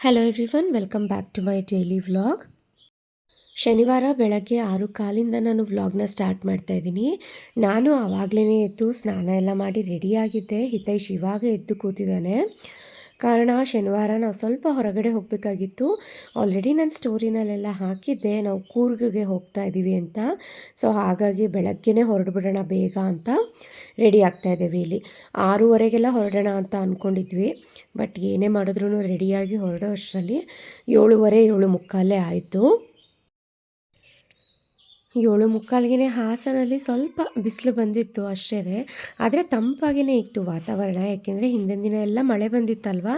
Hello everyone welcome back to my daily vlog ಶನಿವಾರ ಬೆಳಗ್ಗೆ ಆರು ಕಾಲಿಂದ ನಾನು ವ್ಲಾಗ್ನ ಸ್ಟಾರ್ಟ್ ಮಾಡ್ತಾ ಇದ್ದೀನಿ. ನಾನು ಆವಾಗಲೇ ಎದ್ದು ಸ್ನಾನ ಎಲ್ಲ ಮಾಡಿ ರೆಡಿಯಾಗಿದ್ದೆ ಹಿತೈಷ್ ಇವಾಗ ಎದ್ದು ಕೂತಿದ್ದಾನೆ. ಕಾರಣ ಶನಿವಾರ ನಾವು ಸ್ವಲ್ಪ ಹೊರಗಡೆ ಹೋಗಬೇಕಾಗಿತ್ತು. ಆಲ್ರೆಡಿ ನಾನು ಸ್ಟೋರಿನಲ್ಲೆಲ್ಲ ಹಾಕಿದ್ದೆ. ನಾವು ಕೂರ್ಗಿಗೆ ಹೋಗ್ತಾ ಇದ್ದೀವಿ ಅಂತ. ಸೊ ಹಾಗಾಗಿ ಬೆಳಗ್ಗೆನೇ ಹೊರಡ್ಬಿಡೋಣ ಬೇಗ ಅಂತ ರೆಡಿ ಆಗ್ತಾ ಇದ್ದೀವಿ ಇಲ್ಲಿ. ಆರೂವರೆಗೆಲ್ಲ ಹೊರಡೋಣ ಅಂತ ಅಂದ್ಕೊಂಡಿದ್ವಿ ಬಟ್ ಏನೇ ಮಾಡಿದ್ರೂ ರೆಡಿಯಾಗಿ ಹೊರಡೋ ಅಷ್ಟರಲ್ಲಿ ಏಳುವರೆ ಏಳು ಮುಕ್ಕಾಲೇ ಆಯಿತು. ಏಳು ಮುಕ್ಕಾಲ್ಗೆ ಹಾಸನಲ್ಲಿ ಸ್ವಲ್ಪ ಬಿಸಿಲು ಬಂದಿತ್ತು ಅಷ್ಟೇ ಆದರೆ ತಂಪಾಗಿಯೇ ಇತ್ತು ವಾತಾವರಣ. ಯಾಕೆಂದರೆ ಹಿಂದಿನ ದಿನ ಎಲ್ಲ ಮಳೆ ಬಂದಿತ್ತಲ್ವ?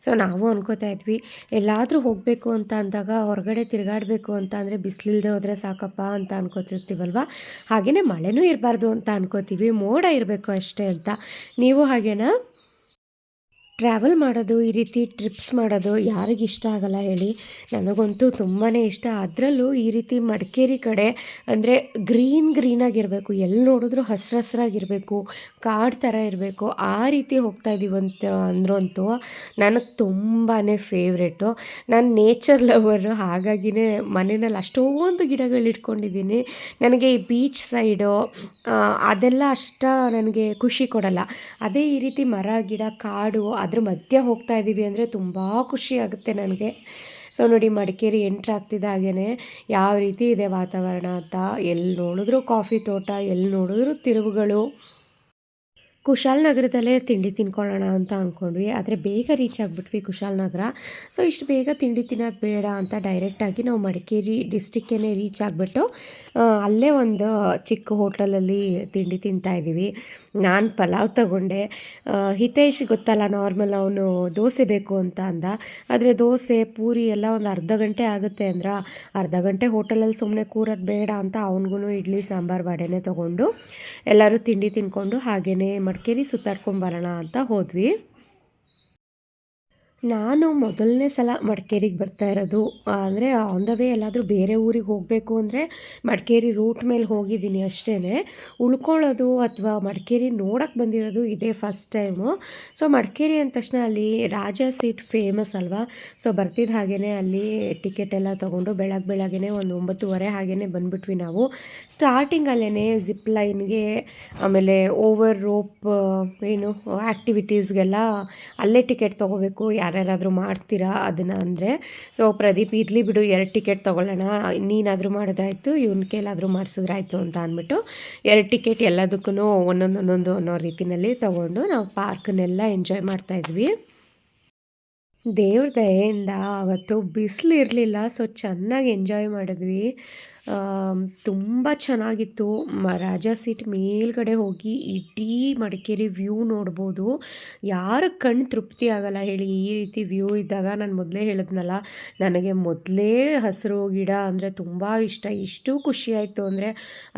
ಸೊ ನಾವು ಅನ್ಕೋತಾ ಇದ್ವಿ, ಎಲ್ಲಾದರೂ ಹೋಗಬೇಕು ಅಂತ ಅಂದಾಗ ಹೊರಗಡೆ ತಿರುಗಾಡಬೇಕು ಅಂತ ಅಂದರೆ ಬಿಸಿಲಿಲ್ಲದೆ ಹೋದರೆ ಸಾಕಪ್ಪ ಅಂತ ಅನ್ಕೋತಿರ್ತೀವಲ್ವ? ಹಾಗೆಯೇ ಮಳೆನೂ ಇರಬಾರ್ದು ಅಂತ ಅನ್ಕೋತೀವಿ. ಮೋಡ ಇರಬೇಕು ಅಷ್ಟೇ ಅಂತ. ನೀವು ಹಾಗೇನಾ? ಟ್ರಾವೆಲ್ ಮಾಡೋದು, ಈ ರೀತಿ ಟ್ರಿಪ್ಸ್ ಮಾಡೋದು ಯಾರಿಗೆ ಇಷ್ಟ ಆಗಲ್ಲ ಹೇಳಿ. ನನಗಂತೂ ತುಂಬಾ ಇಷ್ಟ. ಅದರಲ್ಲೂ ಈ ರೀತಿ ಮಡಿಕೇರಿ ಕಡೆ ಅಂದರೆ ಗ್ರೀನ್ ಗ್ರೀನಾಗಿರಬೇಕು ಎಲ್ಲಿ ನೋಡಿದ್ರೂ ಹಸ್ರು ಹಸ್ರಾಗಿರಬೇಕು ಕಾಡು ಥರ ಇರಬೇಕು. ಆ ರೀತಿ ಹೋಗ್ತಾ ಇದ್ದೀವಿ ಅಂತ ಅಂದ್ರಂತೂ ನನಗೆ ತುಂಬಾ ಫೇವ್ರೇಟು ನಾನು ನೇಚರ್ ಲವರು ಹಾಗಾಗಿನೇ ಮನೆಯಲ್ಲಿ ಅಷ್ಟೊಂದು ಗಿಡಗಳು ಇಟ್ಕೊಂಡಿದ್ದೀನಿ. ನನಗೆ ಈ ಬೀಚ್ ಸೈಡು ಅದೆಲ್ಲ ಅಷ್ಟ ನನಗೆ ಖುಷಿ ಕೊಡಲ್ಲ. ಅದೇ ಈ ರೀತಿ ಮರ, ಗಿಡ, ಕಾಡು ಅದ್ರ ಮಧ್ಯೆ ಹೋಗ್ತಾ ಇದ್ದೀವಿ ಅಂದರೆ ತುಂಬ ಖುಷಿ ಆಗುತ್ತೆ ನನಗೆ. ಸೊ ನೋಡಿ, ಮಡಿಕೇರಿ ಎಂಟ್ರ್ ಆಗ್ತಿದ್ದ ಹಾಗೇ ಯಾವ ರೀತಿ ಇದೆ ವಾತಾವರಣ ಅಂತ ಎಲ್ಲಿ ನೋಡಿದ್ರು ಕಾಫಿ ತೋಟ ಎಲ್ಲಿ ನೋಡಿದ್ರು ತಿರುವುಗಳು. ಕುಶಾಲನಗರದಲ್ಲೇ ತಿಂಡಿ ತಿನ್ಕೊಳ್ಳೋಣ ಅಂತ ಅಂದ್ಕೊಂಡ್ವಿ ಆದರೆ ಬೇಗ ರೀಚ್ ಆಗಿಬಿಟ್ವಿ ಕುಶಾಲನಗರ ಸೊ ಇಷ್ಟು ಬೇಗ ತಿಂಡಿ ತಿನ್ನೋದು ಬೇಡ ಅಂತ ಡೈರೆಕ್ಟಾಗಿ ನಾವು ಮಡಿಕೇರಿ ಡಿಸ್ಟಿಕ್ಕೇ ರೀಚ್ ಆಗಿಬಿಟ್ಟು ಅಲ್ಲೇ ಒಂದು ಚಿಕ್ಕ ಹೋಟೆಲಲ್ಲಿ ತಿಂಡಿ ತಿಂತಾಯಿದ್ದೀವಿ ನಾನು ಪಲಾವ್ ತಗೊಂಡೆ. ಹಿತೇಶ್ ಗೊತ್ತಲ್ಲ ನಾರ್ಮಲ್ ಅವನು ದೋಸೆ ಬೇಕು ಅಂತ ಅಂದ. ಆದರೆ ದೋಸೆ, ಪೂರಿ ಎಲ್ಲ ಒಂದು ಅರ್ಧ ಗಂಟೆ ಆಗುತ್ತೆ ಅಂದ್ರೆ ಅರ್ಧ ಗಂಟೆ ಹೋಟೆಲಲ್ಲಿ ಸುಮ್ಮನೆ ಕೂರೋದು ಬೇಡ ಅಂತ ಅವನಿಗೂ ಇಡ್ಲಿ, ಸಾಂಬಾರು, ವಡೆನೇ ತೊಗೊಂಡು ಎಲ್ಲರೂ ತಿಂಡಿ ತಿನ್ಕೊಂಡು ಹಾಗೆಯೇ ಮಡಿಕೇರಿ ಸುತ್ತಾಡ್ಕೊಂಬರೋಣ ಅಂತ ಹೋದ್ವಿ. ನಾನು ಮೊದಲನೇ ಸಲ ಮಡಿಕೇರಿಗೆ ಬರ್ತಾ ಇರೋದು ಅಂದರೆ ಆನ್ ದ ವೇ ಎಲ್ಲಾದರೂ ಬೇರೆ ಊರಿಗೆ ಹೋಗಬೇಕು ಅಂದರೆ ಮಡಿಕೇರಿ ರೂಟ್ ಮೇಲೆ ಹೋಗಿದ್ದೀನಿ ಅಷ್ಟೇ ಉಳ್ಕೊಳ್ಳೋದು ಅಥವಾ ಮಡಿಕೇರಿ ನೋಡೋಕ್ಕೆ ಬಂದಿರೋದು ಇದೇ ಫಸ್ಟ್ ಟೈಮು ಸೊ ಮಡಿಕೇರಿ ಅಂದ ತಕ್ಷಣ ಅಲ್ಲಿ ರಾಜ ಸೀಟ್ ಫೇಮಸ್ ಅಲ್ವಾ? ಸೊ ಬರ್ತಿದ್ದ ಹಾಗೇ ಅಲ್ಲಿ ಟಿಕೆಟ್ ಎಲ್ಲ ತೊಗೊಂಡು ಬೆಳಗ್ಗೆ ಬೆಳಗ್ಗೆ ಒಂದು ಒಂಬತ್ತುವರೆ ಹಾಗೇ ಬಂದುಬಿಟ್ವಿ ನಾವು. ಸ್ಟಾರ್ಟಿಂಗಲ್ಲೇ ಜಿಪ್ ಲೈನ್ಗೆ ಆಮೇಲೆ ಓವರ್ ರೋಪ್ ಏನು ಆ್ಯಕ್ಟಿವಿಟೀಸ್ಗೆಲ್ಲ ಅಲ್ಲೇ ಟಿಕೆಟ್ ತೊಗೋಬೇಕು, ಯಾರು ಯಾರ್ಯಾರಾದರೂ ಮಾಡ್ತೀರಾ ಅದನ್ನು ಅಂದರೆ? ಸೊ ಪ್ರದೀಪ್, ಇರಲಿ ಬಿಡು, ಎರಡು ಟಿಕೆಟ್ ತೊಗೊಳ್ಳೋಣ. ನೀನಾದರೂ ಮಾಡಿದ್ರಾಯ್ತು, ಇವನ ಕೈಲಾದರೂ ಮಾಡಿಸಿದ್ರಾಯ್ತು ಅಂತ ಅಂದ್ಬಿಟ್ಟು ಎರಡು ಟಿಕೆಟ್ ಎಲ್ಲದಕ್ಕೂ ಒಂದೊಂದು ಒಂದೊಂದು ಅನ್ನೋ ರೀತಿಯಲ್ಲಿ ತೊಗೊಂಡು ನಾವು ಪಾರ್ಕನ್ನೆಲ್ಲ ಎಂಜಾಯ್ ಮಾಡ್ತಾಯಿದ್ವಿ ದೇವ್ರ ದಯೆಯಿಂದ ಅವತ್ತು ಬಿಸಿಲು ಇರಲಿಲ್ಲ ಸೊ ಚೆನ್ನಾಗಿ ಎಂಜಾಯ್ ಮಾಡಿದ್ವಿ. ತುಂಬ ಚೆನ್ನಾಗಿತ್ತು. ರಾಜ ಸೀಟ್ ಮೇಲ್ಗಡೆ ಹೋಗಿ ಇಡೀ ಮಡಿಕೇರಿ ವ್ಯೂ ನೋಡ್ಬೋದು. ಯಾರ ಕಣ್ಣು ತೃಪ್ತಿ ಆಗಲ್ಲ ಹೇಳಿ ಈ ರೀತಿ ವ್ಯೂ ಇದ್ದಾಗ. ನಾನು ಮೊದಲೇ ಹೇಳಿದ್ನಲ್ಲ, ನನಗೆ ಮೊದಲೇ ಹಸಿರು ಗಿಡ ಅಂದರೆ ತುಂಬ ಇಷ್ಟ. ಇಷ್ಟು ಖುಷಿ ಆಯಿತು ಅಂದರೆ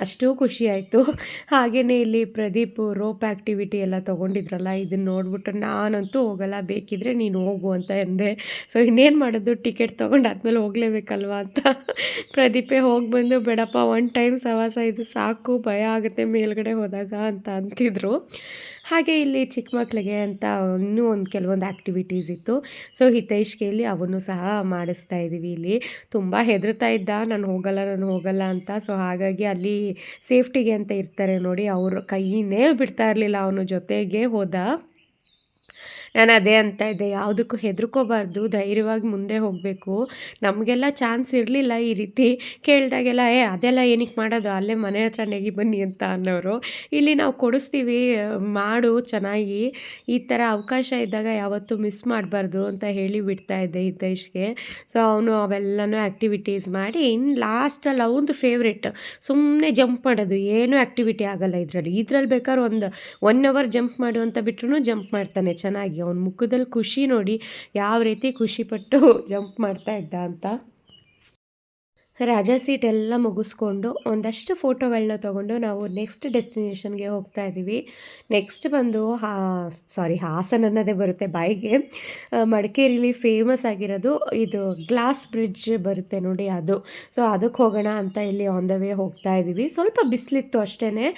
ಅಷ್ಟು ಖುಷಿ ಆಯಿತು. ಹಾಗೆಯೇ ಇಲ್ಲಿ ಪ್ರದೀಪ್ ರೋಪ್ ಆ್ಯಕ್ಟಿವಿಟಿ ಎಲ್ಲ ತೊಗೊಂಡಿದ್ರಲ್ಲ ಇದನ್ನು ನೋಡ್ಬಿಟ್ಟು ನಾನಂತೂ ಹೋಗಲ್ಲ, ಬೇಕಿದ್ರೆ ನೀನು ಹೋಗು ಅಂತ ಎಂದೆ. ಸೊ ಇನ್ನೇನು ಮಾಡೋದು ಟಿಕೆಟ್ ತೊಗೊಂಡು ಹೋಗಲೇಬೇಕಲ್ವ ಅಂತ ಪ್ರದೀಪೇ ಹೋಗಿ ಬಂದು, ಬೇಡಪ್ಪ ಒನ್ ಟೈಮ್ ಸವಾಸ ಇದು ಸಾಕು, ಭಯ ಆಗುತ್ತೆ, ಮೇಲ್ಗಡೆ ಹೋದಾಗ, ಅಂತ ಅಂತಿದ್ರು. ಹಾಗೆ ಇಲ್ಲಿ ಚಿಕ್ಕ ಮಕ್ಕಳಿಗೆ ಅಂತ ಇನ್ನೂ ಒಂದು ಕೆಲವೊಂದು ಆ್ಯಕ್ಟಿವಿಟೀಸ್ ಇತ್ತು. ಸೊ ಹಿತೈಷ್ಗೆ ಇಲ್ಲಿ ಅವನ್ನು ಸಹ ಮಾಡಿಸ್ತಾ ಇದ್ದೀವಿ ಇಲ್ಲಿ. ತುಂಬ ಹೆದರ್ತಾ ಇದ್ದ, ನಾನು ಹೋಗಲ್ಲ ನಾನು ಹೋಗಲ್ಲ, ಅಂತ. ಸೊ ಹಾಗಾಗಿ ಅಲ್ಲಿ ಸೇಫ್ಟಿಗೆ ಅಂತ ಇರ್ತಾರೆ ನೋಡಿ, ಅವರು ಕೈಯೇ ಬಿಡ್ತಾ ಇರಲಿಲ್ಲ, ಅವನು ಜೊತೆಗೆ ಹೋದ. ನಾನು ಅದೇ ಅಂತ ಇದ್ದೆ. ಯಾವುದಕ್ಕೂ ಹೆದರ್ಕೋಬಾರ್ದು. ಧೈರ್ಯವಾಗಿ ಮುಂದೆ ಹೋಗಬೇಕು. ನಮಗೆಲ್ಲ ಚಾನ್ಸ್ ಇರಲಿಲ್ಲ ಈ ರೀತಿ ಕೇಳಿದಾಗೆಲ್ಲ, ಏ, ಅದೆಲ್ಲ ಏನಕ್ಕೆ ಮಾಡೋದು? ಅಲ್ಲೇ ಮನೆ ಹತ್ರ ನೆಗಿ ಬನ್ನಿ ಅಂತ ಅನ್ನೋರು. ಇಲ್ಲಿ ನಾವು ಕೊಡಿಸ್ತೀವಿ, ಮಾಡು, ಚೆನ್ನಾಗಿ. ಈ ಥರ ಅವಕಾಶ ಇದ್ದಾಗ ಯಾವತ್ತೂ ಮಿಸ್ ಮಾಡಬಾರ್ದು ಅಂತ ಹೇಳಿ ಬಿಡ್ತಾ ಇದ್ದೆ ಹಿತೈಷ್ಗೆ. ಸೊ, ಅವನು ಅವೆಲ್ಲನೂ ಆ್ಯಕ್ಟಿವಿಟೀಸ್ ಮಾಡಿ ಇನ್ನು ಲಾಸ್ಟಲ್ಲಿ ಅವನದು ಫೇವ್ರೆಟ್. ಸುಮ್ಮನೆ ಜಂಪ್ ಮಾಡೋದು. ಏನೂ ಆ್ಯಕ್ಟಿವಿಟಿ ಆಗೋಲ್ಲ ಇದರಲ್ಲಿ. ಇದ್ರಲ್ಲಿ ಬೇಕಾದ್ರೆ ಒಂದು ಒನ್ ಅವರ್ ಜಂಪ್ ಮಾಡು ಅಂತ ಬಿಟ್ರೂ ಜಂಪ್ ಮಾಡ್ತಾನೆ ಚೆನ್ನಾಗಿ. ಅವನ ಮುಖದಲ್ಲಿ ಖುಷಿ ನೋಡಿ ಯಾವ ರೀತಿ ಖುಷಿಪಟ್ಟು ಜಂಪ್ ಮಾಡ್ತಾ ಇದ್ದ ಅಂತ. ರಾಜಾ ಸೀಟ್ ಎಲ್ಲ ಮುಗಿಸ್ಕೊಂಡು ಒಂದಷ್ಟು ಫೋಟೋಗಳನ್ನ ತೊಗೊಂಡು ನಾವು ನೆಕ್ಸ್ಟ್ ಡೆಸ್ಟಿನೇಷನ್ಗೆ ಹೋಗ್ತಾ ಇದ್ದೀವಿ. ನೆಕ್ಸ್ಟ್ ಬಂದು ಹಾ ಸಾರಿ ಹಾಸನ ಅನ್ನೋದೇ ಬರುತ್ತೆ ಬಾಯಿಗೆ. ಮಡಿಕೇರಿಲಿ ಫೇಮಸ್ ಆಗಿರೋದು ಇದು ಗ್ಲಾಸ್ ಬ್ರಿಡ್ಜ್ ಬರುತ್ತೆ ನೋಡಿ ಅದು. ಸೊ ಅದಕ್ಕೆ ಹೋಗೋಣ ಅಂತ ಇಲ್ಲಿ ಆನ್ ದ ವೇ ಹೋಗ್ತಾ ಇದ್ದೀವಿ. ಸ್ವಲ್ಪ ಬಿಸಿಲಿತ್ತು ಅಷ್ಟೇ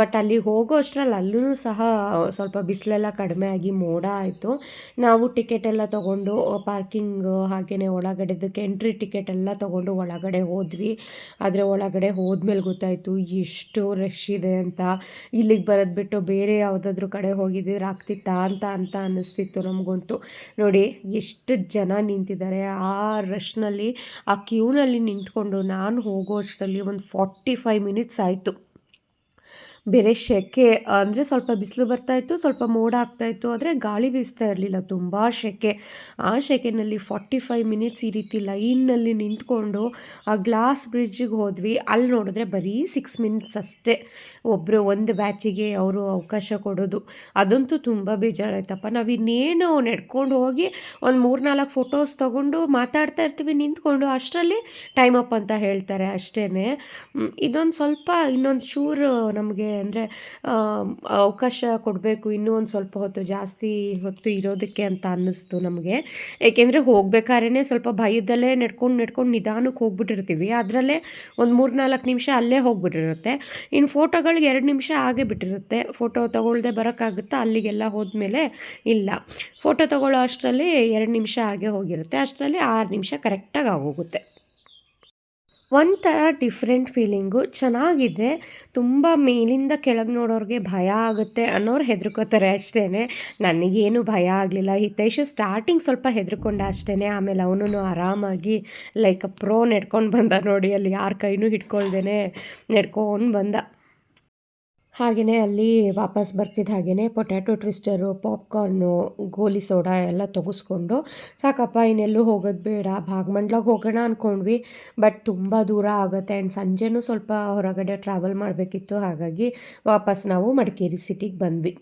ಬಟ್ ಅಲ್ಲಿ ಹೋಗೋ ಅಷ್ಟರಲ್ಲಿ ಅಲ್ಲೂ ಸಹ ಸ್ವಲ್ಪ ಬಿಸಿಲೆಲ್ಲ ಕಡಿಮೆ ಆಗಿ ಮೋಡ ಆಯಿತು. ನಾವು ಟಿಕೆಟ್ ಎಲ್ಲ ತೊಗೊಂಡು ಪಾರ್ಕಿಂಗ್ ಹಾಗೆಯೇ ಒಳಗಡೆದಕ್ಕೆ ಎಂಟ್ರಿ ಟಿಕೆಟ್ ಎಲ್ಲ ತೊಗೊಂಡು ಒಳಗಡೆ ಹೋದ್ವಿ. ಆದರೆ ಒಳಗಡೆ ಹೋದ್ಮೇಲೆ ಗೊತ್ತಾಯಿತು, ಎಷ್ಟು ರಶ್ ಇದೆ ಅಂತ. ಇಲ್ಲಿಗೆ ಬರೋದು ಬಿಟ್ಟು ಬೇರೆ ಯಾವುದಾದ್ರೂ ಕಡೆ ಹೋಗಿದ್ದಿದ್ರೆ ಆಗ್ತಿತ್ತಾ ಅಂತ ಅಂತ ಅನ್ನಿಸ್ತಿತ್ತು ನಮಗಂತೂ. ನೋಡಿ, ಎಷ್ಟು ಜನ ನಿಂತಿದ್ದಾರೆ. ಆ ರಶ್ನಲ್ಲಿ ಆ ಕ್ಯೂನಲ್ಲಿ ನಿಂತ್ಕೊಂಡು ನಾನು ಹೋಗೋ ಅಷ್ಟರಲ್ಲಿ ಒಂದು ಫಾರ್ಟಿ ಫೈವ್ ಮಿನಿಟ್ಸ್ ಆಯಿತು. ಬೇರೆ ಸೆಕೆ ಅಂದರೆ ಸ್ವಲ್ಪ ಬಿಸಿಲು ಬರ್ತಾಯಿತ್ತು ಸ್ವಲ್ಪ ಮೋಡ ಆಗ್ತಾಯಿತ್ತು ಆದರೆ ಗಾಳಿ ಬೀಸ್ತಾ ಇರಲಿಲ್ಲ, ತುಂಬ ಸೆಕೆ ಆ ಸೆಕೆನಲ್ಲಿ ಫಾರ್ಟಿ ಫೈವ್ ಮಿನಿಟ್ಸ್ ಈ ರೀತಿ ಲೈನಲ್ಲಿ ನಿಂತ್ಕೊಂಡು ಆ ಗ್ಲಾಸ್ ಬ್ರಿಡ್ಜಿಗೆ ಹೋದ್ವಿ. ಅಲ್ಲಿ ನೋಡಿದ್ರೆ ಬರೀ ಸಿಕ್ಸ್ ಮಿನಿಟ್ಸ್ ಅಷ್ಟೇ. ಒಬ್ಬರು ಒಂದು ಬ್ಯಾಚಿಗೆ ಅವರು ಅವಕಾಶ ಕೊಡೋದು. ಅದಂತೂ ತುಂಬ ಬೇಜಾರಾಯ್ತಪ್ಪ. ನಾವು ಇನ್ನೇನು ನಡ್ಕೊಂಡು ಹೋಗಿ ಒಂದು ಮೂರು ನಾಲ್ಕು ಫೋಟೋಸ್ ತೊಗೊಂಡು ಮಾತಾಡ್ತಾ ಇರ್ತೀವಿ, ನಿಂತ್ಕೊಂಡು ಅಷ್ಟರಲ್ಲಿ ಟೈಮ್ ಅಪ್ ಅಂತ ಹೇಳ್ತಾರೆ ಅಷ್ಟೇ ಇದೊಂದು ಸ್ವಲ್ಪ ಇನ್ನೊಂದು ಚೂರು ನಮಗೆ ಅಂದರೆ ಅವಕಾಶ ಕೊಡಬೇಕು ಇನ್ನೂ ಒಂದು ಸ್ವಲ್ಪ ಹೊತ್ತು, ಜಾಸ್ತಿ ಹೊತ್ತು ಇರೋದಕ್ಕೆ ಅಂತ ಅನ್ನಿಸ್ತು ನಮಗೆ. ಏಕೆಂದರೆ ಹೋಗ್ಬೇಕಾದ್ರೆ ಸ್ವಲ್ಪ ಭಯದಲ್ಲೇ ನಡ್ಕೊಂಡು ನಡ್ಕೊಂಡು ನಿಧಾನಕ್ಕೆ ಹೋಗ್ಬಿಟ್ಟಿರ್ತೀವಿ. ಅದರಲ್ಲೇ ಒಂದು ಮೂರು ನಾಲ್ಕು ನಿಮಿಷ ಅಲ್ಲೇ ಹೋಗ್ಬಿಟ್ಟಿರುತ್ತೆ. ಇನ್ನು ಫೋಟೋಗಳಿಗೆ ಎರಡು ನಿಮಿಷ ಆಗೇ ಬಿಟ್ಟಿರುತ್ತೆ. ಫೋಟೋ ತೊಗೊಳ್ದೆ ಬರೋಕ್ಕಾಗುತ್ತಾ? ಅಲ್ಲಿಗೆಲ್ಲ ಹೋದ್ಮೇಲೆ ಇಲ್ಲ. ಫೋಟೋ ತೊಗೊಳ್ಳೋ ಅಷ್ಟರಲ್ಲಿ ಎರಡು ನಿಮಿಷ ಆಗೇ ಹೋಗಿರುತ್ತೆ. ಅಷ್ಟರಲ್ಲಿ ಆರು ನಿಮಿಷ ಕರೆಕ್ಟಾಗಿ ಆಗೋಗುತ್ತೆ. ಒಂಥರ ಡಿಫ್ರೆಂಟ್ ಫೀಲಿಂಗು ಚೆನ್ನಾಗಿದೆ. ತುಂಬ ಮೇಲಿಂದ ಕೆಳಗೆ ನೋಡೋರಿಗೆ ಭಯ ಆಗುತ್ತೆ ಅನ್ನೋರು ಹೆದರ್ಕೋತಾರೆ ಅಷ್ಟೇ ನನಗೇನು ಭಯ ಆಗಲಿಲ್ಲ. ಹಿತೈಷು ಸ್ಟಾರ್ಟಿಂಗ್ ಸ್ವಲ್ಪ ಹೆದರ್ಕೊಂಡ ಅಷ್ಟೇ ಆಮೇಲೆ ಅವನು ಆರಾಮಾಗಿ ಲೈಕ್ ಪ್ರೋ ನೆಡ್ಕೊಂಡು ಬಂದ ನೋಡಿ ಅಲ್ಲಿ ಯಾರ ಕೈನೂ ಹಿಡ್ಕೊಳ್ದೇ ನೆಡ್ಕೊಂಡು ಬಂದ. ಹಾಗೆಯೇ ಅಲ್ಲಿ ವಾಪಸ್ ಬರ್ತಿದ್ದ ಹಾಗೆಯೇ ಪೊಟ್ಯಾಟೊ ಟ್ವಿಸ್ಟರು, ಪಾಪ್ಕಾರ್ನು, ಗೋಲಿ ಸೋಡಾ ಎಲ್ಲ ತೊಗಸ್ಕೊಂಡು, ಸಾಕಪ್ಪ, ಇನ್ನೆಲ್ಲೂ ಹೋಗೋದು ಬೇಡ, ಭಾಗಮಂಡ್ಲಾಗೆ ಹೋಗೋಣ ಅಂದ್ಕೊಂಡ್ವಿ ಬಟ್ ತುಂಬ ದೂರ ಆಗುತ್ತೆ ಆ್ಯಂಡ್ ಸಂಜೆನೂ ಸ್ವಲ್ಪ ಹೊರಗಡೆ ಟ್ರಾವೆಲ್ ಮಾಡಬೇಕಿತ್ತು, ಹಾಗಾಗಿ ವಾಪಸ್ ನಾವು ಮಡಿಕೇರಿ ಸಿಟಿಗೆ ಬಂದ್ವಿ.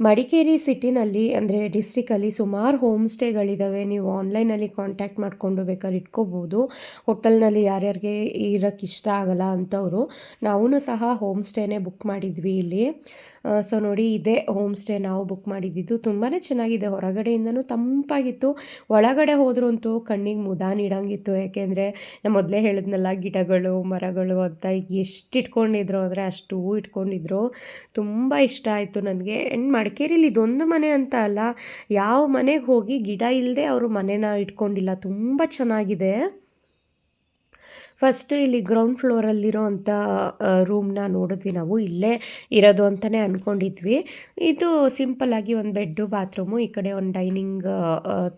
ಮಡಿಕೇರಿ ಸಿಟಿನಲ್ಲಿ ಅಂದರೆ ಡಿಸ್ಟಿಕಲ್ಲಿ ಸುಮಾರು ಹೋಮ್ ಸ್ಟೇಗಳಿದ್ದಾವೆ ನೀವು ಆನ್ಲೈನಲ್ಲಿ ಕಾಂಟ್ಯಾಕ್ಟ್ ಮಾಡಿಕೊಂಡು ಬೇಕಾದ್ರೆ ಇಟ್ಕೋಬೋದು. ಹೋಟೆಲ್ನಲ್ಲಿ ಯಾರ್ಯಾರಿಗೆ ಇರೋಕ್ಕೆ ಇಷ್ಟ ಆಗಲ್ಲ ಅಂಥವ್ರು ನಾವೂ ಸಹ ಹೋಮ್ ಸ್ಟೇನೇ ಬುಕ್ ಮಾಡಿದ್ವಿ ಇಲ್ಲಿ. ಸೊ ನೋಡಿ, ಇದೇ ಹೋಮ್ ಸ್ಟೇ ನಾವು ಬುಕ್ ಮಾಡಿದ್ದಿದ್ದು ತುಂಬಾ ಚೆನ್ನಾಗಿದೆ. ಹೊರಗಡೆಯಿಂದನೂ ತಂಪಾಗಿತ್ತು. ಒಳಗಡೆ ಹೋದ್ರೂ ಅಂತೂ ಕಣ್ಣಿಗೆ ಮುದ ನೀಡಂಗಿತ್ತು. ಯಾಕೆಂದರೆ, ನಾನು ಮೊದಲೇ ಹೇಳಿದ್ನಲ್ಲ, ಗಿಡಗಳು, ಮರಗಳು ಅಂತ ಎಷ್ಟು ಇಟ್ಕೊಂಡಿದ್ರು ಅಂದರೆ ಅಷ್ಟು ಇಟ್ಕೊಂಡಿದ್ರು. ತುಂಬ ಇಷ್ಟ ಆಯಿತು ನನಗೆ. ಆ್ಯಂಡ್ ಮಡಿಕೇರಿಲಿ ಇದೊಂದು ಮನೆ ಅಂತ ಅಲ್ಲ, ಯಾವ ಮನೆಗೆ ಹೋಗಿ ಗಿಡ ಇಲ್ಲದೆ ಅವರು ಮನೆನ ಇಟ್ಕೊಂಡಿಲ್ಲ. ತುಂಬ ಚೆನ್ನಾಗಿದೆ. ಫಸ್ಟ್ ಇಲ್ಲಿ ಗ್ರೌಂಡ್ ಫ್ಲೋರಲ್ಲಿರೋ ಅಂಥ ರೂಮ್ನ ನೋಡಿದ್ವಿ ನಾವು. ಇಲ್ಲೇ ಇರೋದು ಅಂತಲೇ ಅಂದ್ಕೊಂಡಿದ್ವಿ ಇದು ಸಿಂಪಲ್ಲಾಗಿ ಒಂದು ಬೆಡ್ಡು ಬಾತ್ರೂಮು ಈ ಕಡೆ ಒಂದು ಡೈನಿಂಗ್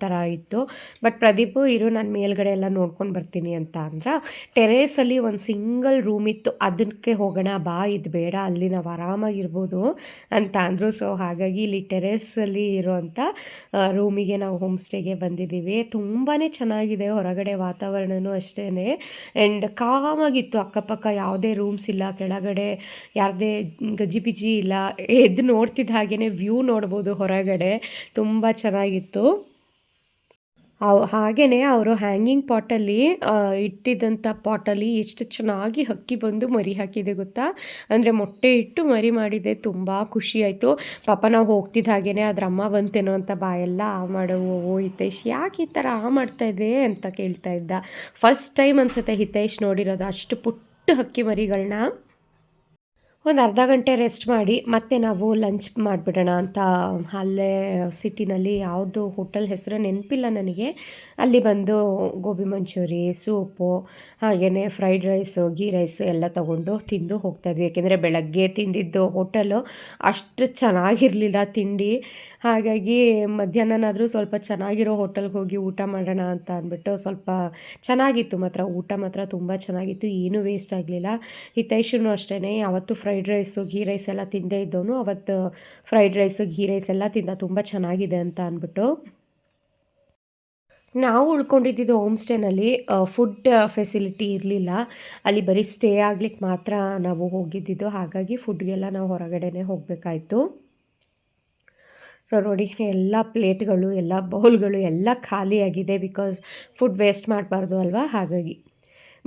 ಥರ ಇತ್ತು. ಬಟ್ ಪ್ರದೀಪು, ಇರು, ನಾನು ಮೇಲ್ಗಡೆ ಎಲ್ಲ ನೋಡ್ಕೊಂಡು ಬರ್ತೀನಿ ಅಂತ ಅಂದ್ರೆ ಟೆರೇಸಲ್ಲಿ ಒಂದು ಸಿಂಗಲ್ ರೂಮ್ ಇತ್ತು. ಅದಕ್ಕೆ ಹೋಗೋಣ, ಬಾ, ಇದು ಬೇಡ, ಅಲ್ಲಿ ನಾವು ಆರಾಮಾಗಿರ್ಬೋದು ಅಂತ ಅಂದರು. ಸೊ ಹಾಗಾಗಿ ಇಲ್ಲಿ ಟೆರೇಸಲ್ಲಿ ಇರೋವಂಥ ರೂಮಿಗೆ ನಾವು ಹೋಮ್ ಸ್ಟೇಗೆ ಬಂದಿದ್ದೀವಿ. ತುಂಬಾ ಚೆನ್ನಾಗಿದೆ ಹೊರಗಡೆ ವಾತಾವರಣವೂ ಅಷ್ಟೇ ಆ್ಯಂಡ್ ಕಾಮಾಗಿತ್ತು ಅಕ್ಕಪಕ್ಕ ಯಾವುದೇ ರೂಮ್ಸ್ ಇಲ್ಲ, ಕೆಳಗಡೆ ಯಾವುದೇ ಗಜಿಬಿಜಿ ಇಲ್ಲ ಎದ್ದು ನೋಡ್ತಿದ್ದ ಹಾಗೆಯೇ ವ್ಯೂ ನೋಡ್ಬೋದು ಹೊರಗಡೆ. ತುಂಬ ಚೆನ್ನಾಗಿತ್ತು. ಅವು ಹಾಗೆಯೇ ಅವರು ಹ್ಯಾಂಗಿಂಗ್ ಪಾಟಲ್ಲಿ ಇಟ್ಟಿದ್ದಂಥ ಪಾಟಲ್ಲಿ ಎಷ್ಟು ಚೆನ್ನಾಗಿ ಹಕ್ಕಿ ಬಂದು ಮರಿ ಹಾಕಿದೆ ಗೊತ್ತಾ? ಅಂದರೆ ಮೊಟ್ಟೆ ಇಟ್ಟು ಮರಿ ಮಾಡಿದೆ, ತುಂಬ ಖುಷಿಯಾಯಿತು ಪಾಪ ನಾವು ಹೋಗ್ತಿದ್ದ ಹಾಗೇ ಅದ್ರ ಅಮ್ಮ ಬಂತೇನೋ ಅಂತ ಬಾಯೆಲ್ಲ ಆ ಮಾಡೋ, ಓ ಹಿತೇಶ್ ಯಾಕೆ ಈ ಥರ ಆ ಮಾಡ್ತಾ ಇದೆ ಅಂತ ಕೇಳ್ತಾ ಇದ್ದ. ಫಸ್ಟ್ ಟೈಮ್ ಅನ್ಸುತ್ತೆ ಹಿತೇಶ್ ನೋಡಿರೋದು ಅಷ್ಟು ಪುಟ್ಟ ಹಕ್ಕಿ ಮರಿಗಳನ್ನ ಒಂದು ಅರ್ಧ ಗಂಟೆ ರೆಸ್ಟ್ ಮಾಡಿ ಮತ್ತೆ ನಾವು ಲಂಚ್ ಮಾಡಿಬಿಡೋಣ ಅಂತ ಅಲ್ಲೇ ಸಿಟಿನಲ್ಲಿ ಯಾವುದು ಹೋಟೆಲ್ ಹೆಸರು ನೆನಪಿಲ್ಲ ನನಗೆ. ಅಲ್ಲಿ ಬಂದು ಗೋಬಿ ಮಂಚೂರಿ, ಸೂಪು ಹಾಗೆಯೇ ಫ್ರೈಡ್ ರೈಸು ಗೀ ರೈಸ್ ಎಲ್ಲ ತಗೊಂಡು ತಿಂದು ಹೋಗ್ತಾಯಿದ್ವಿ ಏಕೆಂದರೆ ಬೆಳಗ್ಗೆ ತಿಂದಿದ್ದು ಹೋಟೆಲು ಅಷ್ಟು ಚೆನ್ನಾಗಿರಲಿಲ್ಲ ತಿಂಡಿ. ಹಾಗಾಗಿ ಮಧ್ಯಾಹ್ನನಾದರೂ ಸ್ವಲ್ಪ ಚೆನ್ನಾಗಿರೋ ಹೋಟೆಲ್ಗೆ ಹೋಗಿ ಊಟ ಮಾಡೋಣ ಅಂತ ಅಂದ್ಬಿಟ್ಟು ಸ್ವಲ್ಪ ಚೆನ್ನಾಗಿತ್ತು ಮಾತ್ರ. ಊಟ ಮಾತ್ರ ತುಂಬ ಚೆನ್ನಾಗಿತ್ತು. ಏನೂ ವೇಸ್ಟ್ ಆಗಲಿಲ್ಲ. ಹಿತೈಷನು ಅಷ್ಟೇ ಅವತ್ತು ಫ್ರೈಡ್ ರೈಸು ಘೀ ರೈಸ್ ಎಲ್ಲ ತಿಂದೇ ಇದ್ದವನು. ಅವತ್ತು ಫ್ರೈಡ್ ರೈಸು ಘೀ ರೈಸ್ ಎಲ್ಲ ತಿಂದ ತುಂಬ ಚೆನ್ನಾಗಿದೆ ಅಂತ ಅಂದ್ಬಿಟ್ಟು. ನಾವು ಉಳ್ಕೊಂಡಿದ್ದಿದ್ದು ಹೋಮ್ ಸ್ಟೇನಲ್ಲಿ ಫುಡ್ ಫೆಸಿಲಿಟಿ ಇರಲಿಲ್ಲ. ಅಲ್ಲಿ ಬರೀ ಸ್ಟೇ ಆಗ್ಲಿಕ್ಕೆ ಮಾತ್ರ ನಾವು ಹೋಗಿದ್ದಿದ್ದು. ಹಾಗಾಗಿ ಫುಡ್ಗೆಲ್ಲ ನಾವು ಹೊರಗಡೆನೇ ಹೋಗಬೇಕಾಯ್ತು. ಸೊ ನೋಡಿ, ಎಲ್ಲ ಪ್ಲೇಟ್ಗಳು ಎಲ್ಲ ಬೌಲ್ಗಳು ಎಲ್ಲ ಖಾಲಿಯಾಗಿದೆ ಬಿಕಾಸ್ ಫುಡ್ ವೇಸ್ಟ್ ಮಾಡಬಾರ್ದು ಅಲ್ವಾ? ಹಾಗಾಗಿ.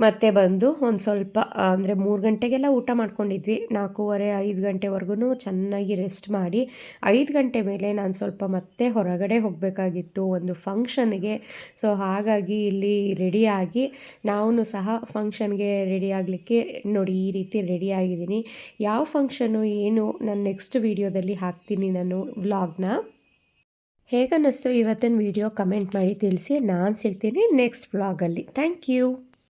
ಮತ್ತೆ ಬಂದು ಒಂದು ಸ್ವಲ್ಪ ಅಂದರೆ ಮೂರು ಗಂಟೆಗೆಲ್ಲ ಊಟ ಮಾಡ್ಕೊಂಡಿದ್ವಿ. ನಾಲ್ಕೂವರೆ, ಐದು ಗಂಟೆವರೆಗೂ ಚೆನ್ನಾಗಿ ರೆಸ್ಟ್ ಮಾಡಿ. ಐದು ಗಂಟೆ ಮೇಲೆ ನಾನು ಸ್ವಲ್ಪ ಮತ್ತೆ ಹೊರಗಡೆ ಹೋಗಬೇಕಾಗಿತ್ತು ಒಂದು ಫಂಕ್ಷನ್ಗೆ ಸೊ ಹಾಗಾಗಿ ಇಲ್ಲಿ ರೆಡಿಯಾಗಿ ನಾವು ಸಹ ಫಂಕ್ಷನ್ಗೆ ರೆಡಿ ಆಗಲಿಕ್ಕೆ ನೋಡಿ ಈ ರೀತಿ ರೆಡಿ ಆಗಿದ್ದೀನಿ. ಯಾವ ಫಂಕ್ಷನು ಏನು, ನಾನು ನೆಕ್ಸ್ಟ್ ವೀಡಿಯೋದಲ್ಲಿ ಹಾಕ್ತೀನಿ ನಾನು ವ್ಲಾಗ್ನ ಹೇಗನ್ನಿಸ್ತು ಇವತ್ತಿನ ವಿಡಿಯೋ ಕಮೆಂಟ್ ಮಾಡಿ ತಿಳಿಸಿ. ನಾನು ಸಿಗ್ತೀನಿ ನೆಕ್ಸ್ಟ್ ವ್ಲಾಗಲ್ಲಿ ಥ್ಯಾಂಕ್ ಯು